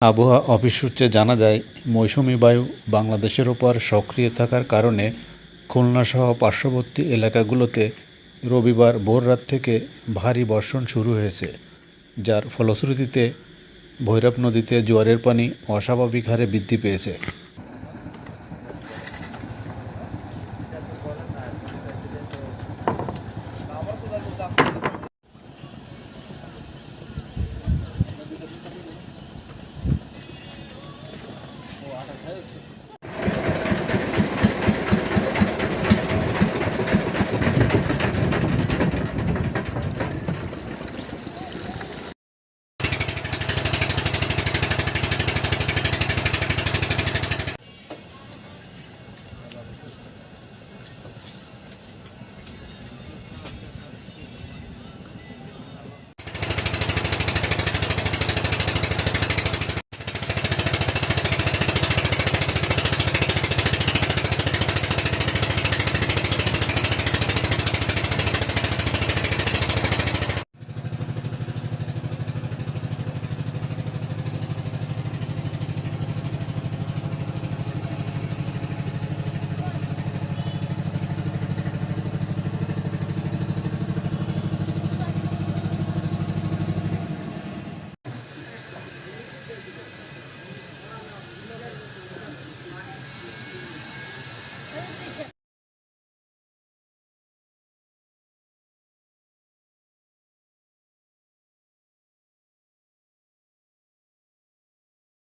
আবহাওয়া অফিস সূত্রে জানা যায়, মৌসুমি বায়ু বাংলাদেশের ওপর সক্রিয় থাকার কারণে খুলনাসহ পার্শ্ববর্তী এলাকাগুলোতে রবিবার ভোররাত থেকে ভারী বর্ষণ শুরু হয়েছে, যার ফলশ্রুতিতে ভৈরব নদীতে জোয়ারের পানি অস্বাভাবিক হারে বৃদ্ধি পেয়েছে।